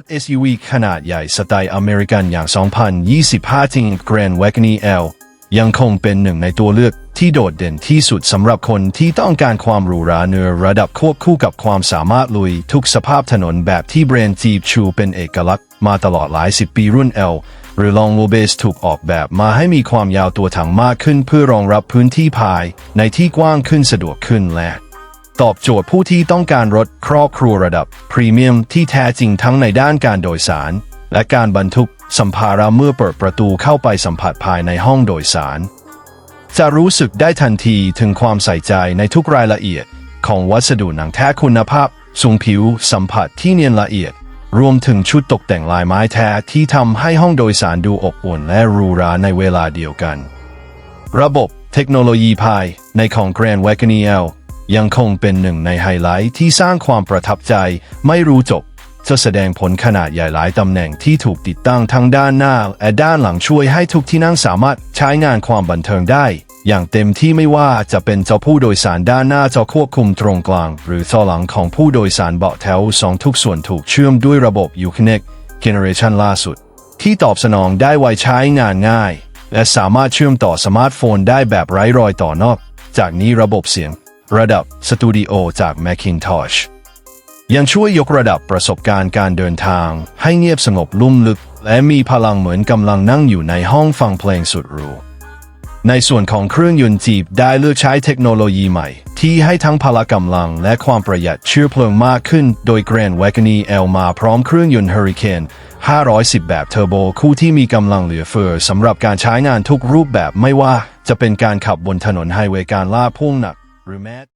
ถ SUV ขนาดใหญ่สไตล์อเมริกันอย่าง 2025 t i n Grand Wagoneer L ยังคงเป็นหนึ่งในตัวเลือกที่โดดเด่นที่สุดสำหรับคนที่ต้องการความหรูหราเนื้อระดับควบคู่กับความสามารถลุยทุกสภาพถนนแบบที่แบรนด์จีบชูเป็นเอกลักษณ์มาตลอดหลายสิบปีรุ่น L หรือ Long Wheelbase ถูกออกแบบมาให้มีความยาวตัวถังมากขึ้นเพื่อรองรับพื้นที่ภายในที่กว้างขึ้นสะดวกขึ้นและ ตอบโจทย์ผู้ที่ต้องการรถครอบครัวระดับ พรีเมียมที่แท้จริงทั้งในด้านการโดยสาร และการบรรทุกสัมภาระเมื่อเปิดประตูเข้าไปสัมผัสภายในห้องโดยสาร จะรู้สึกได้ทันทีถึงความใส่ใจในทุกรายละเอียด ของวัสดุหนังแท้คุณภาพ สูงผิว สัมผัสที่เนียนละเอียด รวมถึงชุดตกแต่งลายไม้แท้ที่ทำให้ห้องโดยสารดูอบอุ่นและหรูหราในเวลาเดียวกัน ระบบเทคโนโลยีภายในของ Grand Wagoneer ยังคงเป็นหนึ่งในไฮไลท์ที่สร้างความประทับใจไม่รู้จบจะแสดงผลขนาดใหญ่หลายตำแหน่งที่ถูกติดตั้งทั้งด้านหน้า และด้านหลังช่วยให้ทุกที่นั่งสามารถใช้งานความบันเทิงได้ อย่างเต็มที่ไม่ว่าจะเป็นจอผู้โดยสารด้านหน้าจอควบคุมตรงกลาง หรือจอหลังของผู้โดยสารเบาะแถวสองทุกส่วนถูกเชื่อมด้วยระบบ Uconnect Generation ล่าสุด ที่ตอบสนองได้ไวใช้งานง่าย และสามารถเชื่อมต่อสมาร์ทโฟนได้แบบไร้รอยต่อนอก จากนี้ระบบเสียง ระดับสตูดิโอจาก Macintosh ยังช่วยยกระดับประสบการณ์การเดินทาง ให้เงียบสงบลุ่มลึก และมีพลังเหมือนกำลังนั่งอยู่ในห้องฟังเพลงสุดหรูในส่วนของเครื่องยนต์จีบได้เลือกใช้เทคโนโลยีใหม่ ที่ให้ทั้งพละกำลังและความประหยัดเชื้อเพลิงมากขึ้น โดย Grand Wagoneer L มาพร้อมเครื่องยนต์ Hurricane 510 แบบเทอร์โบคู่ที่มีกำลังเหลือเฟือสำหรับการใช้งานทุกรูปแบบไม่ว่าจะเป็นการขับบนถนนไฮเวย์การล่าพุ่งหนัก หรือแม้